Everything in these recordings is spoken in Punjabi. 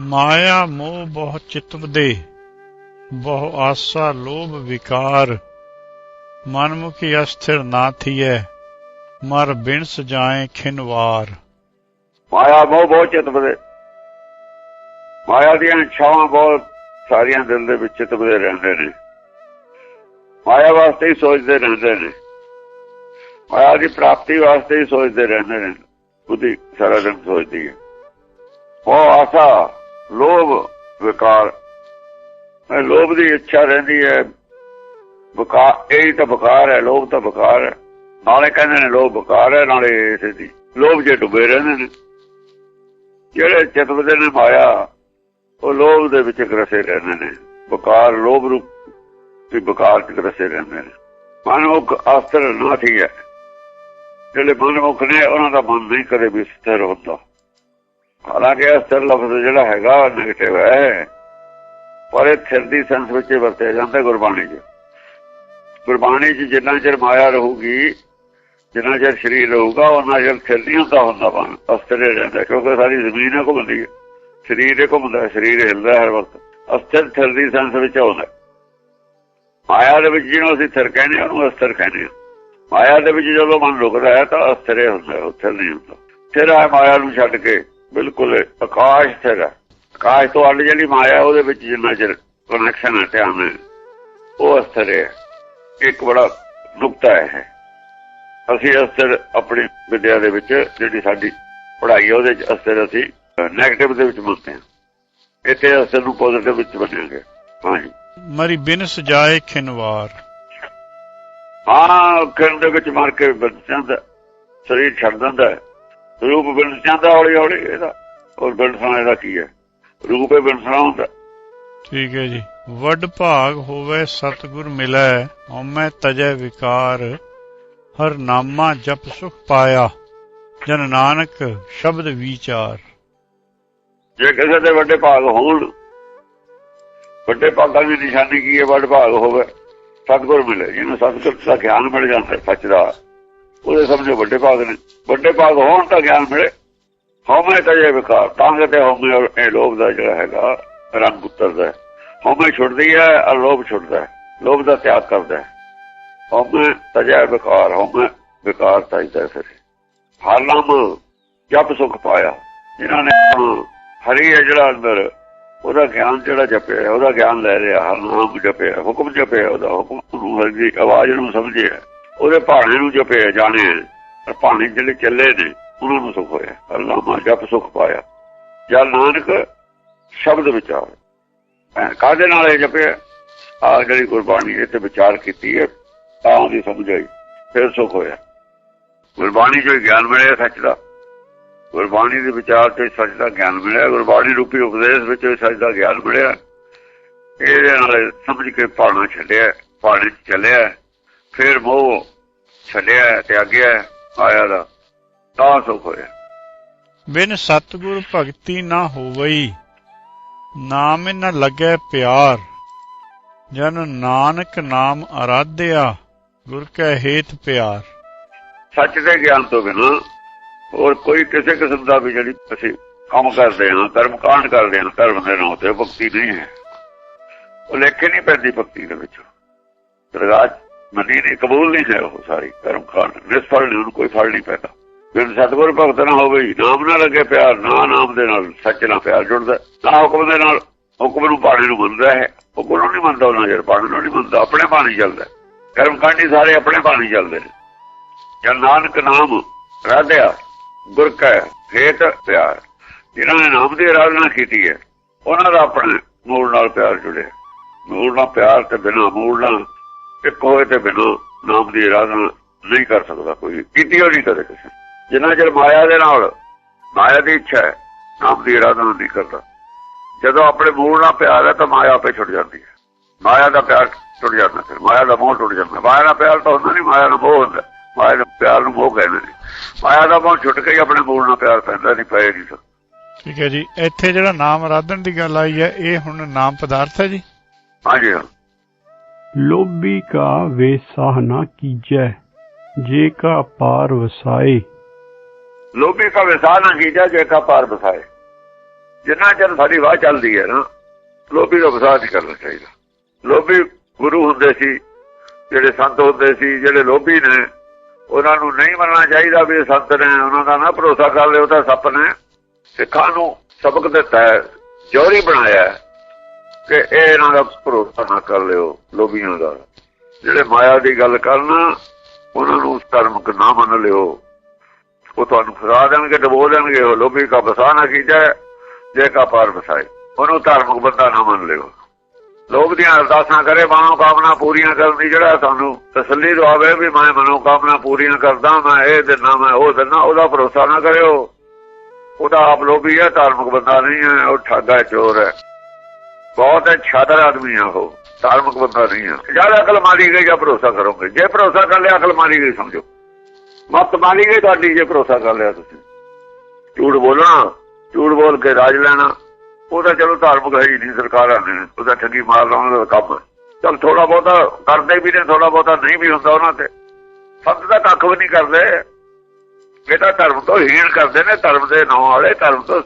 ਮਾਇਆ, ਮੋਹ ਬਹੁ ਚਿਤਵਦੇ ਬਹੁ ਆਸਾ, ਲੋਭ, ਵਿਕਾਰ। ਮਨਮੁਖੀ ਅਸਥਿਰ ਨਾ ਥੀਐ। ਮਰ ਬਿਨ ਸਜਾਏ ਖਿਨਵਾਰ ਮਾਇਆ, ਮੋਹ ਬਹੁਤ ਚਿਤਵਦੇ ਮਾਇਆ ਦੀਆਂ ਇੱਛਾਵਾਂ ਬਹੁਤ ਸਾਰੀਆਂ ਦਿਲ ਦੇ ਵਿੱਚ ਚਿਤਵਦੇ ਰਹਿੰਦੇ ਨੇ। ਮਾਇਆ ਵਾਸਤੇ ਹੀ ਸੋਚਦੇ ਰਹਿੰਦੇ ਨੇ। ਮਾਇਆ ਦੀ ਪ੍ਰਾਪਤੀ ਵਾਸਤੇ ਹੀ ਸੋਚਦੇ ਰਹਿੰਦੇ ਨੇ। ਉਹਦੀ ਸਾਰਾ ਦਿਨ ਸੋਚਦੀ ਹੈ। ਉਹ ਆਸਾ ਲੋਭ ਵਿਕਾਰ। ਇਹ ਲੋਭ ਦੀ ਇੱਛਾ ਰਹਿੰਦੀ ਹੈ। ਵਿਕਾਰ, ਇਹ ਤਾਂ ਵਿਕਾਰ ਹੈ, ਲੋਭ ਤਾਂ ਵਿਕਾਰ ਹੈ। ਨਾਲੇ ਕਹਿੰਦੇ ਨੇ ਲੋਭ ਵਿਕਾਰ ਹੈ, ਨਾਲੇ ਇਸੇ ਦੀ ਲੋਭ ਜੇ ਡੁੱਬੇ ਰਹਿੰਦੇ ਨੇ, ਜਿਹੜੇ ਚਿਤਵਦੇ ਨੇ ਮਾਇਆ, ਉਹ ਲੋਭ ਦੇ ਵਿੱਚ ਗਰਸੇ ਰਹਿੰਦੇ ਨੇ। ਵਿਕਾਰ ਲੋਭ ਰੂਪ ਦੀ ਵਿਕਾਰ ਚ ਗਰਸੇ ਰਹਿੰਦੇ ਨੇ। ਮਨੁੱਖ ਅਸਰ ਨਾ ਠੀਕ ਹੈ। ਜਿਹੜੇ ਮਨੁੱਖ ਨੇ, ਉਹਨਾਂ ਦਾ ਮਨ ਨਹੀਂ ਕਦੇ ਵੀ ਸਥਿਰ ਹੁੰਦਾ। ਹਾਲਾਂਕਿ ਅਸਰ ਲਫ਼ਜ਼ ਜਿਹੜਾ ਹੈਗਾ ਨੈਗੇਟਿਵ ਹੈ। ਪਰ ਇਹ ਥਿਰ ਦੀ ਸੈਂਸ ਵਿੱਚ ਵਰਤਿਆ ਜਾਂਦਾ ਗੁਰਬਾਣੀ 'ਚ। ਗੁਰਬਾਣੀ 'ਚ ਜਿੰਨਾ ਚਿਰ ਮਾਇਆ ਰਹੂਗੀ, ਜਿੰਨਾ ਚਿਰ ਸਰੀਰ ਰਹੂਗਾ ਉਹਨਾਂ ਚਿਰ ਥਿਰ ਨਹੀਂ ਹੁੰਦਾ ਹੁੰਦਾ ਮਨ ਅਸਥਿਰ ਰਹਿੰਦਾ, ਕਿਉਂਕਿ ਸਾਰੀ ਜ਼ਮੀਨ ਘੁੰਮਦੀ ਹੈ। ਸਰੀਰ ਇਹ ਘੁੰਮਦਾ, ਸਰੀਰ ਹਿਲਦਾ ਹਰ ਵਕਤ। ਅਸਥਿਰ ਥਿਰ ਦੀ ਸੈਂਸ ਵਿੱਚ ਆਉਂਦਾ ਮਾਇਆ ਦੇ ਵਿੱਚ ਜਿਹਨੂੰ ਅਸੀਂ ਥਿਰ ਕਹਿੰਦੇ ਉਹਨੂੰ ਅਸਥਿਰ ਕਹਿੰਦੇ ਹਾਂ। ਮਾਇਆ ਦੇ ਵਿੱਚ ਜਦੋਂ ਮਨ ਰੁਕਦਾ ਹੈ ਤਾਂ ਅਸਥਿਰ ਹੁੰਦਾ ਉੱਥੇ ਨਹੀਂ ਹੁੰਦਾ। ਫਿਰ ਆ ਮਾਇਆ ਨੂੰ ਛੱਡ ਕੇ। ਬਿਲਕੁਲ ਆਕਾਸ਼ ਸਥਿਰ ਹੈ ਆਕਾਸ਼ ਤੋਂ ਅੱਡ ਜਿਹੜੀ ਮਾਇਆ ਉਹਦੇ ਵਿੱਚ ਜਿੰਨਾ ਚਿਰ ਕਨੈਕਸ਼ਨ ਹੈ ਧਿਆਨ ਹੈ ਉਹ ਅਸਥਿਰ ਹੈ। ਇੱਕ ਬੜਾ ਨੁਕਤਾ ਹੈ। ਅਸੀਂ ਅਸਥਿਰ ਆਪਣੀ ਵਿਦਿਆ ਦੇ ਵਿੱਚ ਜਿਹੜੀ ਸਾਡੀ ਪੜ੍ਹਾਈ ਉਹਦੇ ਚ ਅਸਥਿਰ ਅਸੀਂ ਨੈਗੇਟਿਵ ਦੇ ਵਿੱਚ ਮੰਨਦੇ ਹਾਂ। ਇੱਥੇ ਅਸਥਿਰ ਨੂੰ ਪੋਜ਼ਿਟਿਵ ਵਿੱਚ ਬਦਲਾਂਗੇ ਹਾਂਜੀ। ਮਰੀ ਬਿਨ ਸਜਾਏ ਖਿਨਵਾਰ। ਹਾਂ ਕਿਰਨ ਦੇ ਵਿੱਚ ਮਾਰ ਕੇ ਬਣ ਜਾਂਦਾ ਸਰੀਰ ਛੱਡ ਦਿੰਦਾ ਹੈ। ਰੂਪ ਬਣ ਜਾਂਦਾ ਹੌਲੀ ਹੌਲੀ ਇਹਦਾ ਔਰ ਬਣ ਦਾ ਕੀ ਹੈ? ਰੂਪ ਬਣ ਹੁੰਦਾ। ਠੀਕ ਹੈ ਜੀ। ਵੱਡ ਭਾਗ ਹੋਵੇ ਸਤਿਗੁਰ ਮਿਲੈ ਹਉਮੈ ਤਜੈ ਵਿਕਾਰ ਹਰ ਨਾਮਾ ਜਪ ਸੁਖ ਪਾਇਆ ਜਨ ਨਾਨਕ ਸ਼ਬਦ ਵਿਚਾਰ। ਜੇ ਕਿਸੇ ਦੇ ਵੱਡੇ ਭਾਗ ਹੋਣ ਵੱਡੇ ਭਾਗਾਂ ਦੀ ਨਿਸ਼ਾਨੀ ਕੀ ਹੈ? ਵੱਡ ਭਾਗ ਹੋਵੇ ਸਤਿਗੁਰ ਮਿਲੇ ਜਿਹਨੂੰ ਸਤਿਗੁਰ ਦਾ ਗਿਆਨ ਮਿਲ ਜਾਂਦਾ ਸੱਚ ਦਾ। ਉਹਦੇ ਸਮਝੋ ਵੱਡੇ ਭਾਗ ਨੇ। ਵੱਡੇ ਭਾਗ ਹੋਣ ਤਾਂ ਗਿਆਨ ਮਿਲੇ। ਹਉਮੈ ਤਜੇ ਵਿਕਾਰ। ਤਾਂ ਕਿ ਹਉਮੈ ਔਰ ਇਹ ਲੋਭ ਦਾ ਜਿਹੜਾ ਹੈਗਾ, ਰੰਗ ਉਤਰਦਾ ਹਉਮੈ ਛੁੱਟਦੀ ਹੈ ਔਰ ਲੋਭ ਛੁੱਟਦਾ ਲੋਭ ਦਾ ਤਿਆਗ ਕਰਦਾ ਹਉਮੈ ਤਜੇ ਵਿਕਾਰ, ਹਉਮੈ ਵਿਕਾਰ ਚਾਹੀਦਾ ਫਿਰ। ਹਰ ਨਾਮ ਜਪ ਸੁਖ ਪਾਇਆ। ਜਿਨ੍ਹਾਂ ਨੇ ਹਰੀ ਹੈ ਜਿਹੜਾ ਅੰਦਰ, ਉਹਦਾ ਗਿਆਨ ਜਿਹੜਾ ਜਪਿਆ ਉਹਦਾ ਗਿਆਨ ਲੈ ਰਿਹਾ। ਹਰ ਨਾਮ ਜਪਿਆ, ਹੁਕਮ ਜਪਿਆ, ਉਹਦਾ ਹੁਕਮ ਨੂੰ ਹਰੀ ਦੀ ਆਵਾਜ਼ ਨੂੰ ਸਮਝਿਆ। ਉਹਦੇ ਭਾਣੇ ਨੂੰ ਜਪਿਆ ਜਾਣੇ ਪਰ ਭਾਣੇ ਜਿਹੜੇ ਚੱਲੇ ਨੇ, ਉਹਨਾਂ ਨੂੰ ਸੁਖ ਹੋਇਆ। ਅੱਲਾਹ ਜਪ ਸੁਖ ਪਾਇਆ। ਜਾਂ ਨਾਨਕ ਸ਼ਬਦ ਵਿਚਾਰ। ਕਾਦੇ ਨਾਲ ਇਹ ਜਪਿਆ? ਆ ਜਿਹੜੀ ਗੁਰਬਾਣੀ ਇੱਥੇ ਵਿਚਾਰ ਕੀਤੀ ਹੈ, ਤਾਂ ਉਹਦੀ ਸਮਝ ਆਈ, ਫਿਰ ਸੁਖ ਹੋਇਆ। ਗੁਰਬਾਣੀ ਜੋ ਗਿਆਨ ਮਿਲਿਆ ਸੱਚ ਦਾ। ਗੁਰਬਾਣੀ ਦੇ ਵਿਚਾਰ ਤੇ ਸੱਚ ਦਾ ਗਿਆਨ ਮਿਲਿਆ। ਗੁਰਬਾਣੀ ਰੂਪੀ ਉਪਦੇਸ਼ ਵਿੱਚ ਸੱਚ ਦਾ ਗਿਆਨ ਮਿਲਿਆ। ਇਹਦੇ ਨਾਲ ਸਮਝ ਕੇ ਪਾਣਾ ਛੱਡਿਆ ਪਾਣੇ ਚ ਚੱਲਿਆ। ਫਿਰ ਮੋਹ ਛੱਡਿਆ ਤੇ ਅੱਗੇ ਆਇਆ ਦਾ ਤਾਂ ਸੁਖ ਹੋਇਆ। ਬਿਨ ਸਤਿਗੁਰ ਭਗਤੀ ਨਾ ਹੋਵਈ ਨਾਮ ਨ ਲੱਗੈ ਪਿਆਰ। ਜਨ ਨਾਨਕ ਨਾਮ ਅਰਾਧਿਆ ਗੁਰ ਕੈ ਹੇਤ ਪਿਆਰ। ਸੱਚ ਦੇ ਗਿਆਨ ਤੋਂ ਬਿਨਾਂ ਹੋਰ ਕੋਈ ਕਿਸੇ ਕਿਸਮ ਦਾ ਵੀ ਜਿਹੜੀ ਅਸੀਂ ਕੰਮ ਕਰਦੇ ਹਾਂ ਕਰਮ ਕਾਂਡ ਕਰਦੇ ਹਾਂ ਧਰਮ ਦੇ ਨਾਂ ਤੇ ਭਗਤੀ ਨਹੀਂ ਹੈ। ਉਹ ਲੇਖੇ ਨਹੀਂ ਪੈਂਦੀ ਭਗਤੀ ਦੇ ਵਿੱਚ। ਦਰਗਾਹ ਮੰਨੀ ਨਹੀਂ, ਕਬੂਲ ਨਹੀਂ ਹੈ ਉਹ ਸਾਰੀ ਕਰਮ ਕਾਂਡ ਨਿਸਫਲ ਨਹੀਂ ਉਹਨੂੰ ਕੋਈ ਫਲ ਨਹੀਂ ਪੈਂਦਾ। ਬਿਨ ਸਤਿਗੁਰ ਭਗਤ ਨਾ ਹੋਵੇ, ਨਾਮ ਨਾਲ ਲੱਗੇ ਪਿਆਰ, ਨਾ ਨਾਮ ਦੇ ਨਾਲ ਸੱਚ ਨਾਲ ਪਿਆਰ ਜੁੜਦਾ ਨਾ ਹੁਕਮ ਦੇ ਨਾਲ ਹੁਕਮ ਨੂੰ ਪਾਣੇ ਨੂੰ ਮੰਨਦਾ ਹੈ। ਹੁਕਮ ਨੂੰ ਨਹੀਂ ਮੰਨਦਾ ਉਹਨਾਂ ਜਰ ਪਾਣੇ ਨੂੰ ਨਹੀਂ ਮੰਨਦਾ, ਆਪਣੇ ਬਾਣੀ ਚੱਲਦਾ ਕਰਮ ਕਾਂਡੀ ਸਾਰੇ ਆਪਣੇ ਬਾਣੀ ਚੱਲਦੇ ਨੇ। ਜਦ ਨਾਨਕ ਨਾਮ ਰਾਧਿਆ, ਗੁਰ ਕਾ ਹੇਤ ਪਿਆਰ। ਜਿਨ੍ਹਾਂ ਨੇ ਨਾਮ ਦੀ ਆਰਾਧਨਾ ਕੀਤੀ ਹੈ, ਉਹਨਾਂ ਦਾ ਆਪਣੇ ਮੂਲ ਨਾਲ ਪਿਆਰ ਜੁੜਿਆ। ਮੂਲ ਨਾਲ ਪਿਆਰ ਤੇ ਬਿਨਾਂ ਮੂਲ ਨਾਲ ਇੱਕ ਹੋਏ ਤੇ ਬਿਨਾਂ ਨਾਮ ਦੀ ਆਰਾਧਨਾ ਨਹੀਂ ਕਰ ਸਕਦਾ ਕੋਈ। ਕੀਤੀ ਹੋ ਨਹੀਂ ਕਦੇ ਕਿਸੇ ਜਿੰਨਾ ਚਿਰ ਮਾਇਆ ਦੇ ਨਾਲ ਮਾਇਆ ਦੀ ਇੱਛਾ ਹੈ ਨਾਮ ਦੀ ਆਰਾਧਨਾ ਨਹੀਂ ਕਰਦਾ। ਜਦੋਂ ਆਪਣੇ ਮੂਲ ਨਾਲ ਪਿਆਰ ਹੈ ਤਾਂ ਮਾਇਆ ਆਪੇ ਛੁੱਟ ਜਾਂਦੀ ਹੈ। ਮਾਇਆ ਦਾ ਪਿਆਰ ਟੁੱਟ ਜਾਂਦਾ ਫਿਰ ਮਾਇਆ ਦਾ ਮੋਹ ਟੁੱਟ ਜਾਂਦਾ। ਮਾਇਆ ਦਾ ਪਿਆਰ ਤਾਂ ਹੁੰਦਾ ਨਹੀਂ ਮਾਇਆ ਦਾ ਮੋਹ ਹੁੰਦਾ। ਮਾਇਆ ਦਾ ਪਿਆਰ ਨੂੰ ਮੋਹ ਕਹਿੰਦੇ ਨੇ। ਮਾਇਆ ਦਾ ਮੋਹ ਛੁੱਟ ਕੇ ਆਪਣੇ ਮੂਲ ਨਾਲ ਪਿਆਰ ਪੈਂਦਾ ਨਹੀਂ ਪਏ ਨਹੀਂ ਸਕਦਾ ਠੀਕ ਹੈ ਜੀ। ਇੱਥੇ ਜਿਹੜਾ ਨਾਮ ਆਰਾਧਨ ਦੀ ਗੱਲ ਆਈ ਹੈ ਇਹ ਹੁਣ ਨਾਮ ਪਦਾਰਥ ਹੈ ਜੀ? ਹਾਂਜੀ ਹਾਂ। ਲੋਭੀ ਕਾ ਵੇਸਾਹ ਨਾ ਕੀਜੈ, ਜੇ ਕਾ ਪਾਰ ਵਸਾਏ। ਲੋਭੀ ਕਾ ਵਿਸਾਹ ਨਾ ਕੀਜਾ, ਜੇ ਕਾ ਪਾਰ ਵਸਾਏ। ਜਿੰਨਾ ਚਿਰ ਸਾਡੀ ਵਾਹ ਚੱਲਦੀ ਹੈ ਨਾ, ਲੋਭੀ ਦਾ ਵਸਾਹ ਨਹੀਂ ਕਰਨਾ ਚਾਹੀਦਾ। ਲੋਭੀ ਗੁਰੂ ਹੁੰਦੇ ਸੀ, ਜਿਹੜੇ ਸੰਤ ਹੁੰਦੇ ਸੀ, ਜਿਹੜੇ ਲੋਭੀ ਨੇ, ਉਹਨਾਂ ਨੂੰ ਨਹੀਂ ਮੰਨਣਾ ਚਾਹੀਦਾ ਵੀ ਸੰਤ ਨੇ, ਉਹਨਾਂ ਦਾ ਨਾ ਭਰੋਸਾ ਕਰ ਲਿਓ ਤਾਂ ਸੱਪ ਨੇ ਸਿੱਖਾਂ ਨੂੰ ਸਬਕ ਦਿੱਤਾ ਹੈ ਜੋਰੀ ਬਣਾਇਆ ਕਿ ਇਹ ਇਹਨਾਂ ਦਾ ਭਰੋਸਾ ਨਾ ਕਰ ਲਿਓ, ਲੋਭੀਆਂ ਦਾ। ਜਿਹੜੇ ਮਾਇਆ ਦੀ ਗੱਲ ਕਰਨ, ਉਹਨਾਂ ਨੂੰ ਉਸ ਨਾ ਮੰਨ ਲਿਓ। ਉਹ ਤੁਹਾਨੂੰ ਫਸਾ ਦੇਣਗੇ, ਡਬੋ ਦੇਣਗੇ, ਉਹ ਲੋਭੀ ਕਾ ਬਸਾ ਨਾ ਕੀਜੈ ਜੇ ਕਾ ਪਾਰ ਬਸਾਏ ਉਹਨੂੰ ਧਾਰਮਿਕ ਬੰਦਾ ਨਾ ਮੰਨ ਲਿਓ। ਲੋਕ ਦੀਆਂ ਅਰਦਾਸਾਂ ਕਰੇ ਮਨੋ ਕਾਮਨਾ ਪੂਰੀਆਂ ਕਰਨ ਦੀ ਜਿਹੜਾ ਤੁਹਾਨੂੰ ਤਸੱਲੀ ਦਵਾਵੇ ਵੀ ਮੈਂ ਮਨੋ ਕਾਮਨਾ ਪੂਰੀਆਂ ਕਰਦਾ, ਮੈਂ ਇਹ ਦਿਨਾ ਮੈਂ ਉਹ ਦਿਨਾ ਉਹਦਾ ਭਰੋਸਾ ਨਾ ਕਰਿਓ। ਉਹਦਾ ਆਪ ਲੋਭੀ ਹੈ, ਧਾਰਮਿਕ ਬੰਦਾ ਨਹੀਂ ਹੈ, ਉਹ ਠੱਗਾ ਚੋਰ ਹੈ। ਬਹੁਤ ਛਾਦਰ ਆਦਮੀ ਆ ਉਹ। ਧਾਰਮਿਕ ਬੰਦਾ ਨਹੀਂ ਆ। ਜਦ ਅਕਲ ਮਾਰੀ ਗਈ, ਜਾਂ ਭਰੋਸਾ ਕਰੋਗੇ? ਜੇ ਭਰੋਸਾ ਕਰ ਲਿਆ, ਅਕਲ ਮਾਰੀ ਗਈ, ਸਮਝੋ। ਮਤ ਮਾਰੀ ਗਈ ਤੁਹਾਡੀ, ਜੇ ਭਰੋਸਾ ਕਰ ਲਿਆ ਤੁਸੀਂ। ਝੂਠ ਬੋਲਣਾ, ਝੂਠ ਬੋਲ ਕੇ ਰਾਜ ਲੈਣਾ, ਉਹ ਤਾਂ ਚਲੋ ਧਾਰਮਿਕ ਹੈ ਹੀ ਨਹੀਂ, ਸਰਕਾਰਾਂ ਨੇ ਉਹਦਾ ਠੱਗੀ ਮਾਰ ਲਾਉਣ ਦਾ ਕੰਮ ਹੈ। ਚਲ ਥੋੜਾ ਬਹੁਤਾ ਕਰਦੇ ਵੀ ਨੇ ਥੋੜਾ ਬਹੁਤਾ ਨਹੀਂ ਵੀ ਹੁੰਦਾ ਉਹਨਾਂ ਤੇ। ਸੰਤ ਦਾ ਕੱਖ ਵੀ ਨਹੀਂ ਕਰਦੇ। ਬੇਟਾ ਧਰਮ ਤੋਂ ਹੀਣ ਕਰਦੇ ਨੇ, ਧਰਮ ਦੇ ਨਾਂ ਵਾਲੇ, ਧਰਮ ਤੋਂ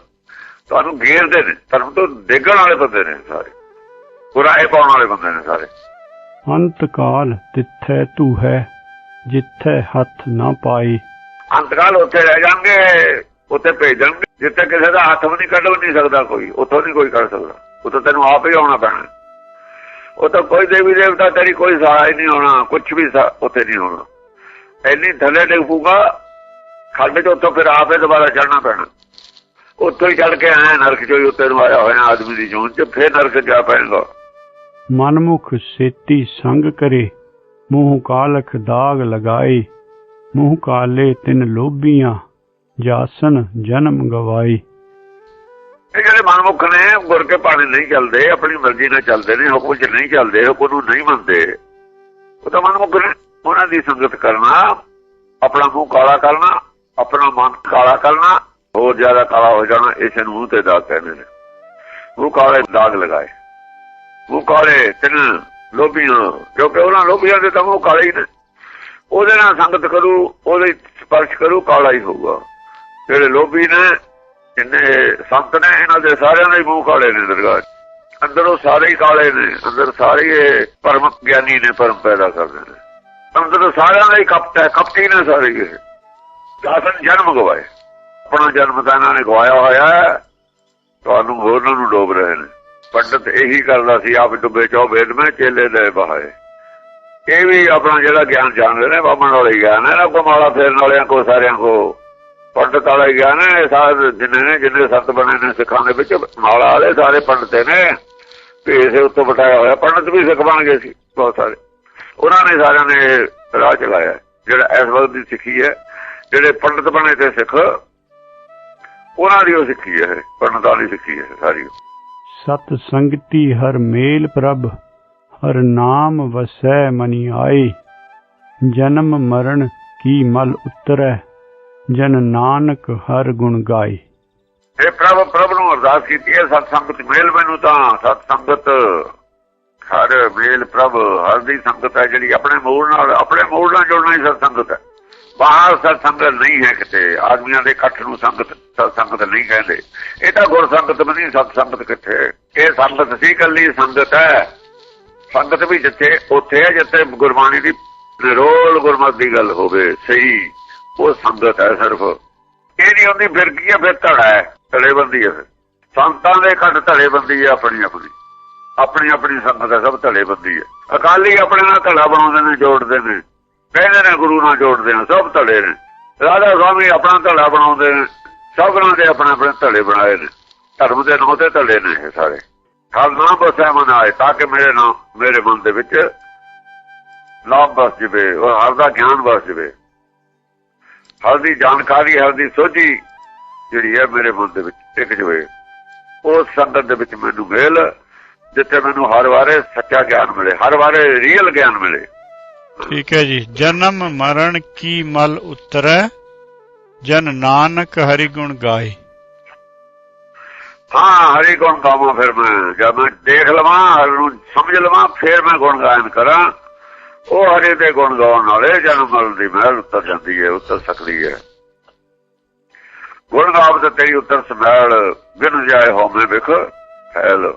ਤੁਹਾਨੂੰ ਘੇਰਦੇ ਨੇ ਧਰਮ ਤੋਂ ਡੇਗਣ ਵਾਲੇ ਬੰਦੇ ਨੇ ਸਾਰੇ। ਬੁਰਾਏ ਪਾਉਣ ਵਾਲੇ ਬੰਦੇ ਨੇ ਸਾਰੇ। ਅੰਤ ਕਾਲ ਤਿੱਥੈ ਤੂ ਹੈ ਜਿੱਥੈ ਹੱਥ ਨਾ ਪਾਈ। ਅੰਤਕਾਲ ਉੱਥੇ ਰਹਿ ਜਾਣਗੇ ਉੱਥੇ ਭੇਜਣਗੇ। ਜਿੱਥੇ ਕਿਸੇ ਦਾ ਹੱਥ ਵੀ ਨਹੀਂ ਕੱਢ ਨਹੀਂ ਸਕਦਾ ਕੋਈ ਉੱਥੋਂ ਨਹੀਂ ਕੋਈ ਕਰ ਸਕਦਾ। ਉੱਥੇ ਤੈਨੂੰ ਆਪ ਹੀ ਆਉਣਾ ਪੈਣਾ। ਉਹ ਤਾਂ ਕੋਈ ਦੇਵੀ ਦੇਵਤਾ ਤੇਰੀ ਕੋਈ ਸਹਾਰਾ ਹੀ ਨਹੀਂ ਹੋਣਾ ਕੁਝ ਵੀ ਉੱਥੇ ਨਹੀਂ ਹੋਣਾ ਐਨੀ ਥੱਲੇ ਡਿੱਗ ਪੂਗਾ ਖੱਡ ਚ ਉੱਥੋਂ ਫਿਰ ਆਪੇ ਦੁਬਾਰਾ ਚੜਨਾ ਪੈਣਾ। ਉੱਥੋਂ ਹੀ ਚੜ ਕੇ ਆਇਆ ਨਰਕ ਚੋਂ ਉੱਤੇ ਨੂੰ ਆਇਆ ਹੋਇਆ ਆਦਮੀ ਦੀ ਜੂਨ ਚ ਫਿਰ ਨਰਕ ਜਾ ਪੈਣਗਾ ਮਨਮੁਖ ਸੇਤੀ ਸੰਗ ਕਰੇ ਮੂੰਹ ਕਾਲਖ ਦਾਗ ਲਗਾਏ ਮੂੰਹ ਕਾਲੇ ਤਿਨ ਲੋਭੀਆਂ ਜਾਸਨ ਜਨਮ ਗਵਾਈ ਇਹ ਜਿਹੜੇ ਮਨਮੁਖ ਨੇ ਗੁਰ ਕੇ ਪਾਣੀ ਨਹੀਂ ਚੱਲਦੇ ਆਪਣੀ ਮਰਜ਼ੀ ਨਾਲ ਚੱਲਦੇ ਨੇ ਹੁਕਮ 'ਚ ਨਹੀਂ ਚੱਲਦੇ ਹੁਕਮ ਨੂੰ ਨਹੀਂ ਮੰਨਦੇ। ਉਹ ਤਾਂ ਮਨਮੁਖ ਨੇ ਉਹਨਾਂ ਦੀ ਸੰਗਤ ਕਰਨਾ ਆਪਣਾ ਮੂੰਹ ਕਾਲਾ ਕਰਨਾ ਆਪਣਾ ਮਨ ਕਾਲਾ ਕਰਨਾ ਹੋਰ ਜ਼ਿਆਦਾ ਕਾਲਾ ਹੋ ਜਾਣਾ, ਇਸੇ ਨੂੰ ਮੂੰਹ ਤੇ ਦਾਗ ਕਹਿੰਦੇ ਨੇ। ਮੂੰਹ ਕਾਲੇ ਦਾਗ ਲਗਾਏ। ਮੂੰਹ ਕਾਲੇ ਤਿੰਨ ਲੋਭੀਆਂ ਕਿਉਂਕਿ ਉਹਨਾਂ ਲੋਭੀਆਂ ਦੇ ਤਾਂ ਮੂੰਹ ਕਾਲੇ ਹੀ ਨੇ। ਉਹਦੇ ਨਾਲ ਸੰਗਤ ਕਰੂ, ਉਹਦੇ ਸਪਰਸ਼ ਕਰੂ, ਕਾਲਾ ਹੀ ਹੋਊਗਾ। ਜਿਹੜੇ ਲੋਭੀ ਨੇ, ਜਿੰਨੇ ਸੰਤ ਨੇ, ਇਹਨਾਂ ਦੇ ਸਾਰਿਆਂ ਦੇ ਮੂੰਹ ਕਾਲੇ ਨੇ ਦਰਗਾਹ 'ਚ। ਅੰਦਰੋਂ ਸਾਰੇ ਹੀ ਕਾਲੇ ਨੇ, ਅੰਦਰ ਸਾਰੇ ਹੀ ਪਰਮ ਗਿਆਨੀ ਨੇ, ਪਰਮ ਪੈਦਾ ਕਰਦੇ ਨੇ। ਅੰਦਰ ਸਾਰਿਆਂ ਦਾ ਹੀ ਕਪਟ ਹੈ, ਕਪਟੀ ਨੇ ਸਾਰੇ ਹੀ ਦਾਸਨ ਜਨਮ ਗਵਾਏ। ਆਪਣਾ ਜਨਮ ਤਾਂ ਇਹਨਾਂ ਨੇ ਗਵਾਇਆ ਹੋਇਆ ਤੁਹਾਨੂੰ ਹੋਰਾਂ ਨੂੰ ਡੋਬ ਰਹੇ ਨੇ। ਪੰਡਤ ਇਹੀ ਕਰਦਾ ਸੀ, ਆਪ ਡੁੱਬੇ ਚੋ ਵੇਦ ਮੈਂ ਚੇਲੇ ਦੇ ਬਹਾਏ। ਇਹ ਵੀ ਆਪਣਾ ਜਿਹੜਾ ਗਿਆਨ ਜਾਣਦੇ ਨੇ ਬਾਬਣ ਵਾਲੇ ਗਿਆਨ ਹੈ ਨਾ ਕਮਾਲਾ ਫੇਰਨ ਵਾਲਿਆਂ ਕੋ ਸਾਰਿਆਂ ਕੋ ਪੰਡਤ ਵਾਲੇ ਗਿਆਨ ਹੈ, ਇਹ ਜਿੰਨੇ ਨੇ, ਜਿੰਨੇ ਸੰਤ ਬਣੇ ਨੇ, ਸਿੱਖਾਂ ਦੇ ਵਿੱਚ, ਮਾਲਾ ਵਾਲੇ ਸਾਰੇ ਪੰਡਤੇ ਨੇ। ਭੇਸੇ ਉੱਤੋਂ ਬਿਠਾਇਆ ਹੋਇਆ, ਪੰਡਤ ਵੀ ਸਿੱਖ ਬਣ ਗਏ ਸੀ, ਬਹੁਤ ਸਾਰੇ। ਉਹਨਾਂ ਨੇ ਸਾਰਿਆਂ ਨੇ ਰਾਹ ਚਲਾਇਆ, ਜਿਹੜਾ ਇਸ ਵਕਤ ਦੀ ਸਿੱਖੀ ਹੈ, ਜਿਹੜੇ ਪੰਡਤ ਬਣੇ ਤੇ ਸਿੱਖ ਉਹਨਾਂ ਦੀ ਉਹ ਸਿੱਖੀ ਹੈ ਪੰਡਤਾਂ ਦੀ ਸਿੱਖੀ ਹੈ ਸਾਰੀ। ਸਤ ਸੰਗਤੀ ਹਰ ਮੇਲ ਪ੍ਰਭ ਹਰ ਨਾਮ ਵਸੈ ਮਨੀ ਆਏ। ਜਨਮ ਮਰਨ ਕੀ ਮਲ ਉਤਰੈ ਜਨ ਨਾਨਕ ਹਰ ਗੁਣ ਗਾਏ। ਇਹ ਪ੍ਰਭ ਪ੍ਰਭ ਨੂੰ ਅਰਦਾਸ ਕੀਤੀ ਹੈ ਸਤ ਸੰਗਤ ਮੇਲ ਮੈਨੂੰ ਤਾਂ ਸਤ ਸੰਗਤ ਹਰ ਮੇਲ ਪ੍ਰਭ ਹਰ ਦੀ ਸੰਗਤ ਹੈ ਜਿਹੜੀ ਆਪਣੇ ਮੂਲ ਨਾਲ ਆਪਣੇ ਮੂਲ ਨਾਲ ਜੁੜਨਾ ਹੀ ਸਤ ਸੰਗਤ ਹੈ। ਬਾਹਰ ਸਤ ਸੰਗਤ ਨਹੀਂ ਹੈ ਕਿਤੇ। ਆਦਮੀਆਂ ਦੇ ਇਕੱਠ ਨੂੰ ਸੰਗਤ ਸੰਗਤ ਨਹੀਂ ਕਹਿੰਦੇ। ਇਹ ਤਾਂ ਗੁਰ ਸੰਗਤ ਵੀ ਨਹੀਂ, ਸਤ ਸੰਗਤ ਕਿੱਥੇ? ਇਹ ਸੰਗਤ ਸੀ ਕੱਲੀ ਸੰਗਤ ਹੈ। ਸੰਗਤ ਵੀ ਜਿੱਥੇ, ਉੱਥੇ ਹੈ ਜਿੱਥੇ ਗੁਰਬਾਣੀ ਦੀ ਨਿਰੋਲ ਗੁਰਮਤ ਦੀ ਗੱਲ ਹੋਵੇ, ਸਹੀ। ਉਹ ਸੰਗਤ ਹੈ ਸਿਰਫ। ਇਹ ਨਹੀਂ ਹੁੰਦੀ ਫਿਰ ਕੀ ਹੈ, ਫਿਰ ਧੜਾ ਹੈ, ਧੜੇਬੰਦੀ ਹੈ ਫਿਰ। ਸੰਤਾਂ ਦੇ ਘੱਟ ਧੜੇਬੰਦੀ ਹੈ ਆਪਣੀ ਆਪਣੀ। ਆਪਣੀ ਆਪਣੀ ਸੰਗਤ ਹੈ, ਸਭ ਧੜੇਬੰਦੀ ਹੈ। ਅਕਾਲੀ ਆਪਣੇ ਨਾਲ ਧੜਾ ਬਣਾਉਂਦੇ ਨੇ, ਜੋੜਦੇ ਨੇ। ਕਹਿੰਦੇ ਨੇ ਗੁਰੂ ਨਾਲ ਜੋੜਦੇ ਨੇ ਸਭ ਧੜੇ ਨੇ। ਰਾਧਾ ਸਵਾਮੀ ਆਪਣਾ ਧੜਾ ਬਣਾਉਂਦੇ ਨੇ ਸਭ ਦੇ ਆਪਣੇ ਆਪਣੇ ਧੜੇ ਬਣਾਏ ਨੇ। ਧਰਮ ਦੇ ਨਾਂ ਤੇ ਧੜੇ ਨੇ ਇਹ ਸਾਰੇ। ਹਰ ਨਾਮ ਬਸੈ ਮਨ ਆਏ ਤਾਂ ਕਿ ਮੇਰੇ ਨਾਮ ਮੇਰੇ ਮਨ ਦੇ ਵਿੱਚ ਨਾਮ ਬਸ ਜਵੇ ਉਹ ਹਰ ਦਾ ਗਿਆਨ ਬਸ ਜਵੇ। ਹਰ ਦੀ ਜਾਣਕਾਰੀ, ਹਰ ਦੀ ਸੋਝੀ ਜਿਹੜੀ ਹੈ ਮੇਰੇ ਮਨ ਦੇ ਵਿੱਚ ਟਿਕ ਜਵੇ। ਉਸ ਸੰਗਤ ਦੇ ਵਿੱਚ ਮੈਨੂੰ ਮੇਲ, ਜਿੱਥੇ ਮੈਨੂੰ ਹਰ ਵਾਰੇ ਸੱਚਾ ਗਿਆਨ ਮਿਲੇ, ਹਰ ਵਾਰੇ ਰੀਅਲ ਗਿਆਨ ਮਿਲੇ। ਠੀਕ ਹੈ ਜੀ। ਜਨਮ ਮਰਨ ਕੀ ਮਲ ਉਤਰੈ? ਜਨ ਨਾਨਕ ਹਰੀ ਗੁਣ ਗਾਏ। ਹਾਂ, ਹਰੀ ਗੁਣ ਗਾਵਾਂ ਫਿਰ ਮੈਂ। ਜਦ ਮੈਂ ਦੇਖ ਲਵਾਂ, ਹਰ ਨੂੰ ਸਮਝ ਲਵਾਂ, ਫਿਰ ਮੈਂ ਗੁਣ ਗਾਇਨ ਕਰਾਂ। ਉਹ ਹਰੀ ਦੇ ਗੁਣ ਗਾਉਣ ਵਾਲੇ ਜਨਮ ਮਰਨ ਦੀ ਮਹਿਲ ਉਤਰ ਜਾਂਦੀ ਹੈ, ਉਤਰ ਸਕਦੀ ਹੈ। ਗੁਣ ਗਾਵਤ ਤੇਰੀ ਉਤਰ ਸਮੈਲ, ਬਿਨ ਜਾਏ ਹੋਵੇਂ ਵਿਖ, ਫੈਲ।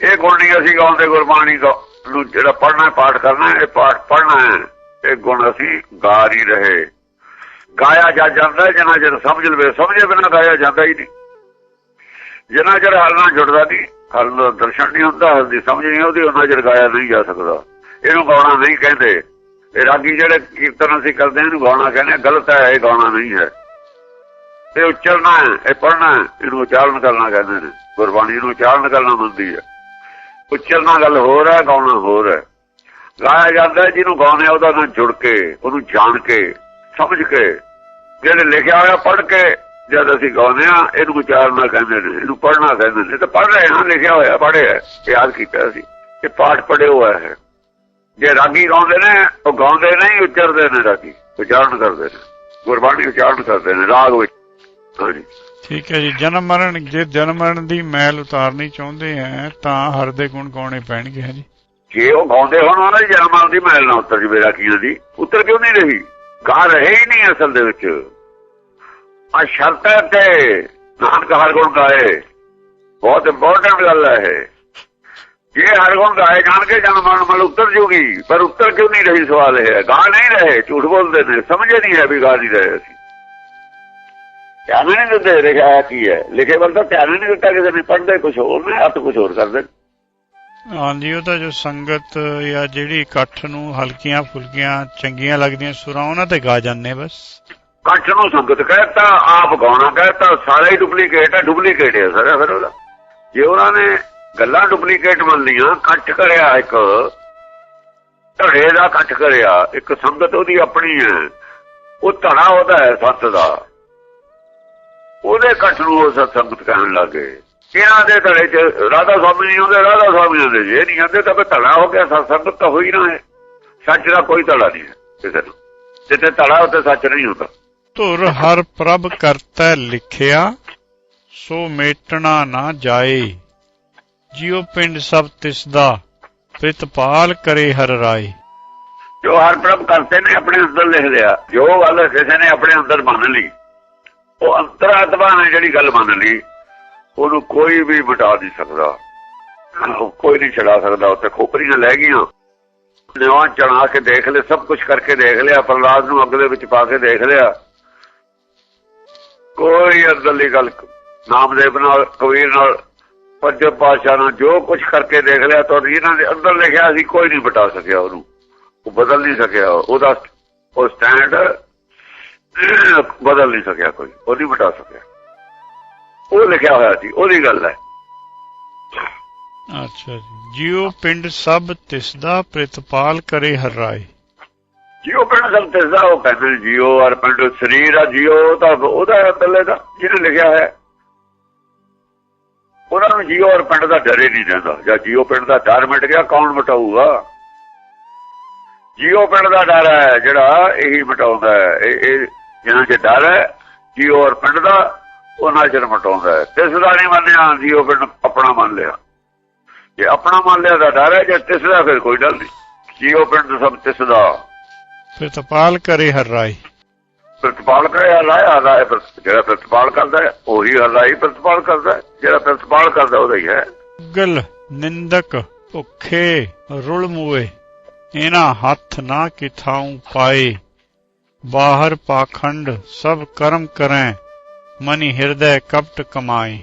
ਇਹ ਗੁਣ ਨਹੀਂ, ਅਸੀਂ ਗਾਉਂਦੇ ਗੁਰਬਾਣੀ ਦਾ ਨੂੰ ਜਿਹੜਾ ਪੜਨਾ ਪਾਠ ਕਰਨਾ ਇਹ ਪਾਠ ਪੜਨਾ ਹੈ। ਇਹ ਗੁਣ ਅਸੀਂ ਗਾ ਨਹੀਂ ਰਹੇ। ਗਾਇਆ ਜਾ ਜਾਂਦਾ ਜਨਾ ਜਦ ਸਮਝ ਲਵੇ, ਸਮਝੇ ਬਿਨਾ ਗਾਇਆ ਜਾਂਦਾ ਹੀ ਨਹੀਂ। ਜਿੰਨਾ ਚਿਰ ਹਲ ਨਾਲ ਜੁੜਦਾ ਨਹੀਂ, ਹਲ ਦਾ ਦਰਸ਼ਨ ਨਹੀਂ ਹੁੰਦਾ, ਹਲ ਦੀ ਸਮਝ ਨਹੀਂ ਆਉਂਦੀ ਉਹਨਾਂ ਚਿਰ ਗਾਇਆ ਨਹੀਂ ਜਾ ਸਕਦਾ। ਇਹਨੂੰ ਗਾਉਣਾ ਨਹੀਂ ਕਹਿੰਦੇ। ਇਹ ਰਾਗੀ ਜਿਹੜੇ ਕੀਰਤਨ ਅਸੀਂ ਕਰਦੇ ਹਾਂ, ਇਹਨੂੰ ਗਾਉਣਾ ਕਹਿੰਦੇ ਗਲਤ ਹੈ, ਇਹ ਗਾਉਣਾ ਨਹੀਂ ਹੈ। ਇਹ ਉਚਰਨਾ ਹੈ, ਇਹ ਪੜਨਾ ਇਹਨੂੰ ਉਚਾਰਨ ਕਰਨਾ ਕਹਿੰਦੇ ਨੇ। ਗੁਰਬਾਣੀ ਨੂੰ ਉਚਾਰਨ ਕਰਨਾ ਮੰਨਦੀ ਹੈ। ਉਚਰਨਾ ਗੱਲ ਹੋਰ ਹੈ, ਗਾਉਣਾ ਹੋਰ ਹੈ। ਗਾਇਆ ਜਾਂਦਾ ਜਿਹਨੂੰ ਗਾਉਣੇ ਉਹਦਾ ਨਾਲ ਜੁੜ ਕੇ, ਉਹਨੂੰ ਜਾਣ ਕੇ, ਸਮਝ ਕੇ ਜਿਹੜੇ ਲਿਖਿਆ ਹੋਇਆ ਪੜ੍ਹ ਕੇ, ਜਦ ਅਸੀਂ ਗਾਉਂਦੇ ਆ ਇਹਨੂੰ ਉਚਾਰਨਾ ਕਹਿੰਦੇ ਨੇ, ਇਹਨੂੰ ਪੜ੍ਹਨਾ ਕਹਿੰਦੇ ਨੇ ਤੇ ਪੜ੍ਹ ਰਹੇ ਹਾਂ, ਲਿਖਿਆ ਹੋਇਆ ਪੜ੍ਹਿਆ ਯਾਦ ਕੀਤਾ ਸੀ ਇਹ ਪਾਠ ਪੜ੍ਹਿਆ ਹੋਇਆ ਹੈ। ਜੇ ਰਾਗੀ ਗਾਉਂਦੇ ਨੇ, ਉਹ ਗਾਉਂਦੇ ਨਹੀਂ ਉਚਰਦੇ ਨੇ ਰਾਗੀ, ਉਚਾਰਨ ਕਰਦੇ ਨੇ, ਗੁਰਬਾਣੀ ਉਚਾਰਨ ਕਰਦੇ ਨੇ, ਰਾਗ ਵਿੱਚ ਹਾਂਜੀ। ਠੀਕ ਹੈ ਜੀ, ਜਨਮ ਮਰਨ, ਜੇ ਜਨਮ ਮਰਨ ਦੀ ਮੈਲ ਉਤਾਰਨੀ ਚਾਹੁੰਦੇ ਆ ਤਾਂ ਹਰ ਦੇ ਗੁਣ ਗਾਉਣੇ ਪੈਣਗੇ, ਹੈ ਜੀ। ਜੇ ਉਹ ਗਾਉਂਦੇ ਹੋਣ, ਉਹਨਾਂ ਦੀ ਜਨਮਾਂ ਦੀ ਮੈਲ ਨਾ ਉਤਰ ਜਵੇ ਰਾਗੀਆਂ ਦੀ ਉਤਰ ਕਿਉਂ ਨਹੀਂ ਰਹੀ? ਗਾ ਰਹੇ ਹੀ ਨਹੀਂ ਅਸਲ ਦੇ ਵਿੱਚ। ਆ ਸ਼ਰਤ ਹੈ ਤੇ ਨਾਨਕ ਹਰ ਗੁਣ ਗਾਏ। ਬਹੁਤ ਇੰਪੋਰਟੈਂਟ ਗੱਲ ਹੈ ਇਹ। ਜੇ ਹਰ ਗੁਣ ਗਾਏ ਜਾਣ ਕੇ ਜਨਮ ਮਰਨ, ਮਲ ਉਤਰ ਜੂਗੀ। ਪਰ ਉਤਰ ਕਿਉਂ ਨਹੀਂ ਰਹੀ ਸਵਾਲ ਇਹ? ਹੈ ਗਾ ਨਹੀਂ ਰਹੇ, ਝੂਠ ਬੋਲਦੇ ਨੇ, ਸਮਝੇ ਨਹੀਂ ਹੈ ਵੀ ਗਾ ਨਹੀਂ ਰਹੇ ਅਸੀਂ। ਧਿਆਨ ਨਹੀਂ ਦਿੰਦੇ ਲਿਖਿਆ ਕੀ ਹੈ? ਲਿਖੇ ਵੱਲ ਤਾਂ ਧਿਆਨ ਨਹੀਂ ਦਿੱਤਾ ਕਿਸੇ ਨੇ ਪੜ੍ਹਦੇ ਕੁਝ ਹੋਰ ਨੇ ਹੱਥ ਕੁਝ ਹੋਰ ਕਰਦੇ ਹਾਂਜੀ ਉਹ ਤਾਂ ਜੋ ਸੰਗਤ ਜਾਂ ਜਿਹੜੀ ਇਕੱਠ ਨੂੰ ਹਲਕੀਆਂ ਫੁਲਕੀਆਂ ਚੰਗੀਆਂ ਲੱਗਦੀਆਂ ਸੁਰਾਂ ਉਹਨਾਂ ਤੇ ਗਾ ਜਾਂਦੇ ਬਸ। ਕੱਠ ਨੂੰ ਸੰਗਤ ਕਹਿਤਾ ਆਪ ਗਾਉਣਾ ਕਹਿਤਾ ਸਾਰਾ ਹੀ ਡੁਪਲੀਕੇਟ ਹੈ ਡੁਪਲੀਕੇਟ ਹੈ ਸਾਰਾ ਫਿਰ ਉਹਦਾ। ਜੇ ਉਹਨਾਂ ਨੇ ਗੱਲਾਂ ਡੁਪਲੀਕੇਟ ਮੰਨ ਲੀਆਂ ਕੱਠ ਕਰਿਆ ਇੱਕ ਧੜੇ ਦਾ ਕੱਠ ਕਰਿਆ ਇੱਕ ਸੰਗਤ ਉਹਦੀ ਆਪਣੀ ਹੈ ਉਹ ਧੜਾ ਉਹਦਾ ਹੈ ਸੱਤ ਦਾ। ਉਹਦੇ ਕੱਠ ਨੂੰ ਉਹ ਸਤ ਸੰਗਤ ਕਹਿਣ ਲੱਗੇ ਇਹਨਾਂ ਦੇ ਧੜੇ 'ਚ ਰਾਧਾ ਸਵਾਮੀ ਨਹੀਂ ਹੁੰਦੇ ਰਾਧਾ ਸਵਾਮੀ ਹੁੰਦੇ। ਜੇ ਨਹੀਂ ਹੁੰਦੇ ਤਾਂ ਧੜਾ ਹੋ ਗਿਆ ਸਤ ਸੰਗਤ ਤਾਂ ਹੋਈ ਨਾ ਹੈ। ਸੱਚ ਦਾ ਕੋਈ ਧੜਾ ਨਹੀਂ ਹੈ ਕਿਸੇ ਨੂੰ। ਜਿੱਥੇ ਧੜਾ ਉੱਥੇ ਸੱਚ ਨਹੀਂ ਹੁੰਦਾ। ਧੁਰ ਹਰ ਪ੍ਰਭ ਕਰਤਾ ਲਿਖਿਆ ਸੋ ਮੇਟਣਾ ਨਾ ਜਾਏ। ਜਿਉ ਪਿੰਡ ਸਭ ਤਿਸ ਦਾ ਪ੍ਰਿਤਪਾਲ ਕਰੇ ਹਰ ਰਾਏ। ਜੋ ਹਰ ਪ੍ਰਭ ਕਰਤੇ ਨੇ ਆਪਣੇ ਅੰਦਰ ਲਿਖ ਲਿਆ। ਜੋ ਗੱਲ ਕਿਸੇ ਨੇ ਆਪਣੇ ਅੰਦਰ ਮੰਨ ਲਈ। ਉਹ ਅੰਤਰਾਤਮਾ ਨੇ ਜਿਹੜੀ ਗੱਲ ਮੰਨ ਲਈ, ਉਹਨੂੰ ਕੋਈ ਵੀ ਮਿਟਾ ਨਹੀਂ ਸਕਦਾ। ਕੋਈ ਨਹੀਂ ਛਡਾ ਸਕਦਾ ਉੱਤੇ ਖੋਪਰੀਆਂ ਲੈ ਗਈਆਂ। ਨਿਵਾਂ ਚੜਾ ਕੇ ਦੇਖ ਲੈ ਸਭ ਕੁਝ ਕਰਕੇ ਦੇਖ ਲਿਆ ਪ੍ਰਲਾਦ ਨੂੰ ਅੱਗ ਦੇ ਵਿੱਚ ਪਾ ਕੇ ਦੇਖ ਲਿਆ। ਕੋਈ ਅੰਦਰਲੀ ਗੱਲ ਨਾਮਦੇਵ ਨਾਲ, ਕਬੀਰ ਨਾਲ ਪੰਜਵ ਪਾਸ਼ਾ ਨਾਲ ਜੋ ਕੁਝ ਕਰਕੇ ਦੇਖ ਲਿਆ, ਤਾਂ ਇਹਨਾਂ ਦੇ ਅੰਦਰ ਲਿਖਿਆ ਸੀ, ਕੋਈ ਨਹੀਂ ਬਟਾ ਸਕਿਆ ਉਹਨੂੰ। ਉਹ ਬਦਲ ਨਹੀਂ ਸਕਿਆ। ਉਹਦਾ ਉਹ ਸਟੈਂਡ ਬਦਲ ਨਹੀਂ ਸਕਿਆ ਕੋਈ ਉਹ ਨਹੀਂ ਬਟਾ ਸਕਿਆ। ਉਹ ਲਿਖਿਆ ਹੋਇਆ ਸੀ ਉਹਦੀ ਗੱਲ ਹੈ। ਅੱਛਾ ਜੀ। ਜਿਉ ਪਿੰਡ ਸਭ ਤਿਸ ਦਾ ਪ੍ਰਿਤਪਾਲ ਕਰੇ ਹਰ ਰਾਏ। ਜੀਓ ਪਿੰਡ ਸਭ ਤੇ ਦਾ ਉਹ ਕਹਿੰਦੇ ਜੀਓ ਔਰ ਪਿੰਡ ਸਰੀਰ ਆ ਜੀਓ ਤਾਂ ਉਹਦਾ ਪਹਿਲੇ ਦਾ ਜਿਹਨੇ ਲਿਖਿਆ ਹੈ ਉਹਨਾਂ ਨੂੰ ਜੀਓ ਔਰ ਪਿੰਡ ਦਾ ਡਰ ਨਹੀਂ ਰਹਿੰਦਾ ਜਾਂ ਜੀਓ ਪਿੰਡ ਦਾ ਡਰ ਮਿਟ ਗਿਆ ਕੌਣ ਮਟਾਊਗਾ? ਜੀਓ ਪਿੰਡ ਦਾ ਡਰ ਹੈ ਜਿਹੜਾ ਇਹੀ ਮਟਾਉਂਦਾ ਹੈ ਇਹ ਜਿਹਨਾਂ 'ਚ ਡਰ ਹੈ ਜੀਓ ਔਰ ਪਿੰਡ ਦਾ ਉਹਨਾਂ ਚਿਰ ਮਟਾਉਂਦਾ ਹੈ। ਤਿਸ ਦਾ ਨਹੀਂ ਮੰਨਿਆ ਜੀਓ ਪਿੰਡ ਆਪਣਾ ਮੰਨ ਲਿਆ। ਜੇ ਆਪਣਾ ਮੰਨ ਲਿਆ ਤਾਂ ਡਰ ਹੈ ਜੇ ਤਿਸ ਦਾ ਫਿਰ ਕੋਈ ਡਰ ਨਹੀਂ। ਜੀਓ ਪਿੰਡ ਸਭ ਤਿਸ ਦਾ? ਪ੍ਰਿਤਪਾਲ ਕਰੇ ਹਰ ਰਾਏ। ਪ੍ਰਤਪਾਲ ਕਰੇ ਹਲਾਇਆ ਹਲਾਇਆ ਜਿਹੜਾ ਪ੍ਰਤਪਾਲ ਕਰਦਾ ਹੈ ਉਹੀ ਹਲਾਈ ਪ੍ਰਤਪਾਲ ਕਰਦਾ ਜਿਹੜਾ ਪ੍ਰਤਪਾਲ ਕਰਦਾ ਉਹਦਾ ਹੀ ਹੈ। ਗਲ ਨਿੰਦਕ ਭੁੱਖੇ ਰੁਲ ਮੂਏ ਇਹਨਾਂ ਹੱਥ ਨਾ ਕਿਥਾਉ ਪਾਏ। ਬਾਹਰ ਪਾਖੰਡ ਸਭ ਕਰਮ ਕਰੈ, ਮਨੀ ਹਿਰਦੈ ਕਪਟ ਕਮਾਏ।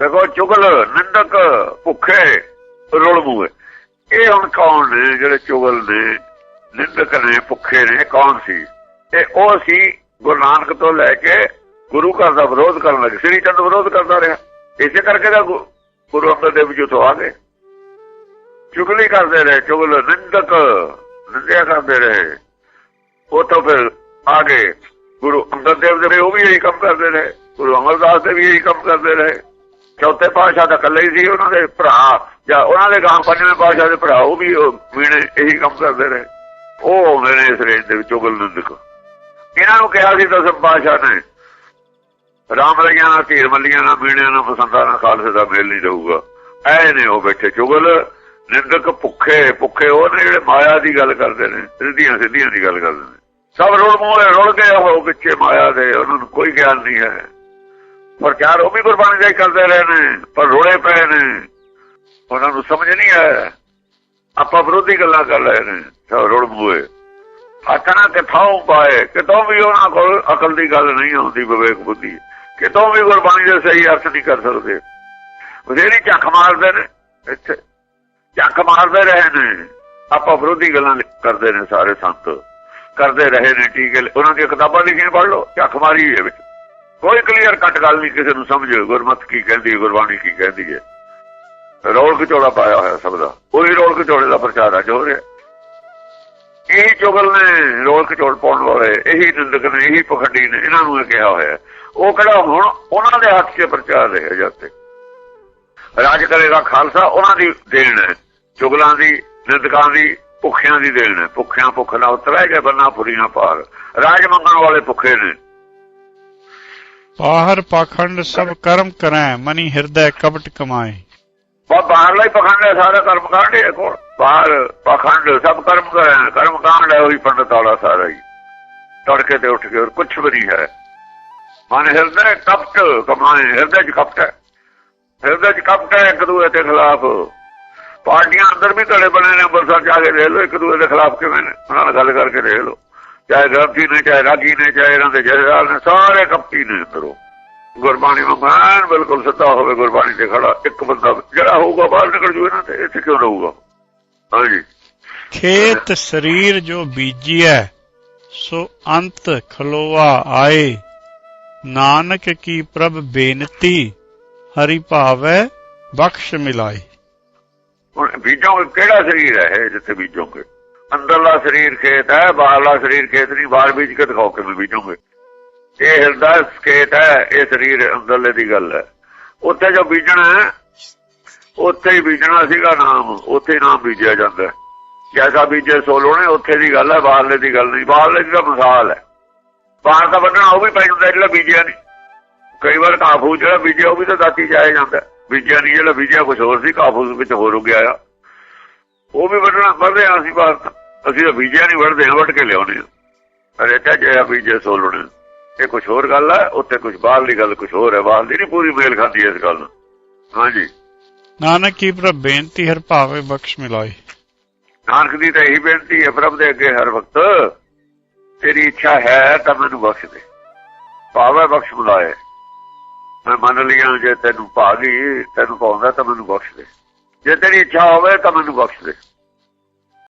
ਦੇਖੋ, ਚੁਗਲ, ਨਿੰਦਕ, ਭੁੱਖੇ, ਰੁਲ ਮੂਏ ਇਹ ਹੁਣ ਕੌਣ ਨੇ ਜਿਹੜੇ ਚੁਗਲ ਨੇ, ਨਿੰਦਕ ਨੇ, ਭੁੱਖੇ ਨੇ ਕੌਣ ਸੀ? ਤੇ ਉਹ ਸੀ ਗੁਰੂ ਨਾਨਕ ਤੋਂ ਲੈ ਕੇ ਗੁਰੂ ਘਰ ਦਾ ਵਿਰੋਧ ਕਰਨ ਲੱਗੇ। ਸ੍ਰੀ ਚੰਦ ਵਿਰੋਧ ਕਰਦਾ ਰਿਹਾ। ਇਸੇ ਕਰਕੇ ਦਾ ਗੁਰੂ ਅੰਗਦ ਦੇਵ ਜੀ ਤੋਂ ਆ ਗਏ। ਚੁਗਲੀ ਕਰਦੇ ਰਹੇ, ਚੁਗਲ, ਨਿੰਦਕ, ਨਿੰਦਿਆ ਕਰਦੇ ਰਹੇ। ਉਹ ਤਾਂ ਫਿਰ ਆ ਗਏ ਗੁਰੂ ਅੰਗਦ ਦੇਵ ਦੇ ਉਹ ਵੀ ਇਹੀ ਕੰਮ ਕਰਦੇ ਰਹੇ, ਗੁਰੂ ਅਮਰਦਾਸ ਦੇ ਵੀ ਇਹੀ ਕੰਮ ਕਰਦੇ ਰਹੇ। ਚੌਥੇ ਪਾਤਸ਼ਾਹ ਦਾ ਇਕੱਲੇ ਹੀ ਸੀ ਉਹਨਾਂ ਦੇ ਭਰਾ, ਜਾਂ ਉਹਨਾਂ ਦੇ ਗਾਂ ਪੰਜਵੇਂ ਪਾਤਸ਼ਾਹ ਦੇ ਭਰਾ, ਉਹ ਵੀ ਮੀਣੇ ਇਹੀ ਕੰਮ ਕਰਦੇ ਰਹੇ। ਉਹ ਆਉਂਦੇ ਨੇ ਇਸ ਰੇਂਜ ਦੇ ਵਿੱਚ ਚੁਗਲ ਨਿੰਦਕ ਇਹਨਾਂ ਨੂੰ ਕਿਹਾ ਸੀ ਦਸਮ ਪਾਤਸ਼ਾਹ ਨੇ, ਰਾਮ ਲਈਆਂ ਨਾਲ ਧੀਰ ਮੱਲੀਆਂ ਨਾਲ ਮੀਣਿਆਂ ਨਾਲ ਪਸੰਦਾਂ ਨਾਲ ਖਾਲਸੇ ਦਾ ਮੇਲ ਨਹੀਂ ਰਹੂਗਾ। ਐ ਨੇ ਉਹ ਬੈਠੇ ਚੁਗਲ, ਨਿੰਦਕ ਭੁੱਖੇ ਭੁੱਖੇ ਉਹ ਨੇ ਜਿਹੜੇ ਮਾਇਆ ਦੀ ਗੱਲ ਕਰਦੇ ਨੇ ਸਿੱਧੀਆਂ ਸਿੱਧੀਆਂ ਦੀ ਗੱਲ ਕਰਦੇ ਨੇ। ਸਭ ਰੋੜ ਮੋਲੇ ਰੁੜ ਗਏ, ਉਹ ਵਿੱਚੇ ਮਾਇਆ ਦੇ, ਉਹਨਾਂ ਨੂੰ ਕੋਈ ਗਿਆਨ ਨਹੀਂ ਹੈ। ਪ੍ਰਚਾਰ ਉਹ ਵੀ ਗੁਰਬਾਣੀ ਦਾ ਹੀ ਕਰਦੇ ਰਹੇ ਨੇ, ਪਰ ਰੋਲੇ ਪਏ ਨੇ। ਉਹਨਾਂ ਨੂੰ ਸਮਝ ਨਹੀਂ ਆਇਆ। ਆਪਾਂ ਵਿਰੋਧੀ ਗੱਲਾਂ ਕਰ ਰਹੇ ਨੇ, ਸਭ ਰੁੜ ਬੂਏ ਆਖਣਾ ਕਿਥੋਂ ਪਾਏ, ਕਿਤੋਂ ਵੀ ਉਹਨਾਂ ਕੋਲ ਅਕਲ ਦੀ ਗੱਲ ਨਹੀਂ ਆਉਂਦੀ, ਵਿਵੇਕ ਬੁੱਧੀ। ਕਿਤੋਂ ਵੀ ਗੁਰਬਾਣੀ ਦੇ ਸਹੀ ਅਰਥ ਨਹੀਂ ਕਰ ਸਕਦੇ। ਬਥੇਰੀ ਝੱਖ ਮਾਰਦੇ ਨੇ, ਇੱਥੇ। ਝੱਖ ਮਾਰਦੇ ਰਹੇ ਨੇ। ਆਪਾਂ ਵਿਰੋਧੀ ਗੱਲਾਂ ਕਰਦੇ ਨੇ ਸਾਰੇ ਸੰਤ। ਕਰਦੇ ਰਹੇ ਨੇ ਟੀਕੇ ਉਹਨਾਂ ਦੀਆਂ ਕਿਤਾਬਾਂ ਲਿਖੀਆਂ, ਪੜ੍ਹ ਲਓ, ਝੱਖ ਮਾਰੀ ਹੈ ਵਿੱਚ। ਕੋਈ ਕਲੀਅਰ ਕੱਟ ਗੱਲ ਨਹੀਂ, ਕਿਸੇ ਨੂੰ ਸਮਝ ਗੁਰਮਤ ਕੀ ਕਹਿੰਦੀ ਗੁਰਬਾਣੀ ਕੀ ਕਹਿੰਦੀ ਹੈ। ਰੋਲ ਕਚੋੜਾ ਪਾਇਆ ਹੋਇਆ ਸਭ ਦਾ। ਉਹੀ ਰੋਲ ਕਚੋੜੇ ਦਾ ਪ੍ਰਚਾਰ ਅੱਜ ਹੋ ਰਿਹਾ। ਇਹੀ ਚੁਗਲ ਨੇ ਰੋਲ ਕਚੋੜ ਪਾਉਣ ਵਾਲੇ, ਇਹੀ ਨਿੰਦਕ ਨੇ, ਇਹੀ ਪਖੰਡੀ ਨੇ, ਇਹਨਾਂ ਨੂੰ ਇਹ ਕਿਹਾ ਹੋਇਆ। ਉਹ ਕਿਹੜਾ ਹੁਣ, ਉਹਨਾਂ ਦੇ ਹੱਥ 'ਚ ਪ੍ਰਚਾਰ ਰਿਹਾ ਜਾਂਦੇ ਰਾਜ ਕਰੇਗਾ ਖਾਲਸਾ, ਉਹਨਾਂ ਦੀ ਦੇਣ ਹੈ। ਚੁਗਲਾਂ ਦੀ, ਨਿੰਦਕਾਂ ਦੀ ਭੁੱਖਿਆਂ ਦੀ ਦੇਣ ਹੈ ਭੁੱਖਿਆਂ ਭੁੱਖ ਨਾ ਉਤਰੈ ਜੇ ਬੰਨਾ ਪੁਰੀਆਂ ਪਾਰ। ਰਾਜ ਮੰਗਣ ਵਾਲੇ ਭੁੱਖੇ ਨੇ। ਪਾਹਰ ਪਾਖੰਡ ਸਭ ਕਰਮ ਕਰੈ ਮਨੀ ਹਿਰਦੈ ਕਪਟ ਕਮਾਏ। ਬਾ ਬਾਹਰਲਾ ਹੀ ਪਖੰਡ ਹੈ ਸਾਰਾ ਕਰਮ ਕਾਂਡ ਹੈ ਕੋਲ। ਬਾਹਰ ਪਖੰਡ ਸਭ ਕਰਮ ਕਰੇ ਕਰਮ ਕਾਂਡ ਹੈ ਉਹੀ ਪੰਡਤ ਵਾਲਾ ਸਾਰਾ ਹੀ। ਤੜਕੇ ਤੇ ਉੱਠ ਕੇ ਹੋਰ ਕੁਛ ਵੀ ਨਹੀਂ ਹੈ। ਮਨ ਹਿਰਦੇ ਕਪਟ ਕਮਾਏ ਹਿਰਦੇ ਚ ਕਪਟ ਹੈ। ਹਿਰਦੇ ਚ ਕਪਟ ਹੈ ਇੱਕ ਦੂਏ ਦੇ ਖਿਲਾਫ। ਪਾਰਟੀਆਂ ਅੰਦਰ ਵੀ ਧੜੇ ਬਣੇ ਨੇ, ਅੰਮ੍ਰਿਤਸਰ ਜਾ ਕੇ ਦੇਖ ਲਓ, ਇੱਕ ਦੂਏ ਦੇ ਖਿਲਾਫ ਕਿਵੇਂ ਨੇ। ਉਹਨਾਂ ਨਾਲ ਗੱਲ ਕਰਕੇ ਦੇਖ ਲਓ। ਚਾਹੇ ਗ੍ਰੰਥੀ ਨੇ, ਚਾਹੇ ਰਾਗੀ ਨੇ, ਚਾਹੇ ਇਹਨਾਂ ਦੇ ਜਥੇਦਾਰ ਨੇ, ਸਾਰੇ ਕਪਟੀ ਨੇ ਅੰਦਰੋਂ। ਗੁਰਬਾਣੀ ਮੰਗਾਨ ਬਿਲਕੁਲ ਸਿੱਧਾ ਹੋਵੇ ਗੁਰਬਾਣੀ ਤੇ ਖੜਾ, ਇੱਕ ਬੰਦਾ ਜਿਹੜਾ ਹੋਊਗਾ ਬਾਹਰ ਨਿਕਲ ਜੂ ਇਹਨਾਂ ਤੇ, ਇੱਥੇ ਕਿਉਂ ਰਹੂਗਾ? ਹਾਂਜੀ। ਖੇਤ ਸਰੀਰ ਜੋ ਬੀਜੀਐ, ਸੋ ਅੰਤ ਖਲੋਆ ਆਏ। ਨਾਨਕ ਕੀ ਪ੍ਰਭ ਬੇਨਤੀ, ਹਰੀ ਭਾਵੈ ਬਖਸ਼ ਮਿਲਾਏ। ਹੁਣ ਬੀਜੋਗੇ ਕਿਹੜਾ ਸਰੀਰ ਹੈ ਇਹ ਜਿੱਥੇ ਬੀਜੋਗੇ ਅੰਦਰਲਾ ਸਰੀਰ ਖੇਤ ਹੈ, ਬਾਹਰਲਾ ਸਰੀਰ ਖੇਤ ਨਹੀਂ, ਬਾਹਰ ਬੀਜ ਕੇ ਦਿਖਾਓ ਕਿਵੇਂ ਬੀਜੋਗੇ ਇਹ ਹਿਰਦਾ ਖੇਤ ਹੈ, ਇਹ ਸਰੀਰ ਅੰਦਰਲੇ ਦੀ ਗੱਲ ਹੈ। ਉੱਥੇ ਜੋ ਬੀਜਣਾ ਹੈ, ਉੱਥੇ ਹੀ ਬੀਜਣਾ ਸੀਗਾ ਨਾਮ, ਉੱਥੇ ਹੀ ਨਾਮ ਬੀਜਿਆ ਜਾਂਦਾ ਜੈਸਾ ਬੀਜੇ ਸੋ ਲੋਣੇ ਉੱਥੇ ਦੀ ਗੱਲ ਹੈ, ਬਾਹਰਲੇ ਦੀ ਗੱਲ ਨਹੀਂ। ਬਾਹਰਲੇ ਦੀ ਮਿਸਾਲ ਹੈ। ਬਾਹਰ ਦਾ ਵੱਢਣਾ ਉਹ ਵੀ ਪੈ ਜਾਂਦਾ, ਜਿਹੜਾ ਬੀਜਿਆ ਨਹੀਂ। ਕਈ ਵਾਰ ਕਾਫੂ ਜਿਹੜਾ ਬੀਜਿਆ, ਉਹ ਵੀ ਤਾਂ ਦਾਤੀ ਜਾਇਆ ਜਾਂਦਾ ਬੀਜਿਆ ਨਹੀਂ ਜਿਹੜਾ ਬੀਜਿਆ ਕੁਝ ਹੋਰ ਸੀ ਕਾਫੂ ਵਿੱਚ ਹੋਰ ਹੋ ਗਿਆ ਆ ਉਹ ਵੀ ਵੱਢਣਾ ਵੱਢਦੇ ਹਾਂ ਅਸੀਂ ਬਾਹਰ। ਤਾਂ। ਅਸੀਂ ਤਾਂ ਬੀਜਿਆ ਨਹੀਂ ਵੱਢਦੇ ਹਾਂ ਵੱਢ ਕੇ ਲਿਆਉਂਦੇ ਹਾਂ। ਅਰੇ ਤਾਂ ਜਿਹੜਾ ਬੀਜੇ ਸੋ ਲੋਣੇ ਇਹ ਕੁਝ ਹੋਰ ਗੱਲ ਹੈ ਉੱਥੇ ਕੁਝ ਬਾਹਰਲੀ ਗੱਲ ਕੁਝ ਹੋਰ ਹੈ। ਬਾਹਰਲੀ ਨਹੀਂ ਪੂਰੀ ਮੇਲ ਖਾਂਦੀ ਇਸ ਗੱਲ ਨਾਲ ਹਾਂਜੀ। ਨਾਨਕ ਕੀ ਪ੍ਰਭ ਬੇਨਤੀ ਹਰ ਭਾਵੈ ਬਖਸ਼ ਮਿਲਾਏ। ਨਾਨਕ ਦੀ ਤਾਂ ਇਹੀ ਬੇਨਤੀ ਹੈ ਪ੍ਰਭ ਦੇ ਅੱਗੇ ਹਰ ਵਕਤ ਤੇਰੀ ਇੱਛਾ ਹੈ ਤਾਂ ਮੈਨੂੰ ਬਖਸ਼ ਦੇ। ਭਾਵੇਂ ਬਖਸ਼ ਬੁਲਾਏ ਮੈਂ ਮੰਨ ਲਿਆ ਜੇ ਤੈਨੂੰ ਭਾਗੀ ਤੈਨੂੰ ਪਾਉਂਦਾ ਤਾਂ ਮੈਨੂੰ ਬਖਸ਼ ਦੇ। ਜੇ ਤੇਰੀ ਇੱਛਾ ਹੋਵੇ ਤਾਂ ਮੈਨੂੰ ਬਖਸ਼ ਦੇ।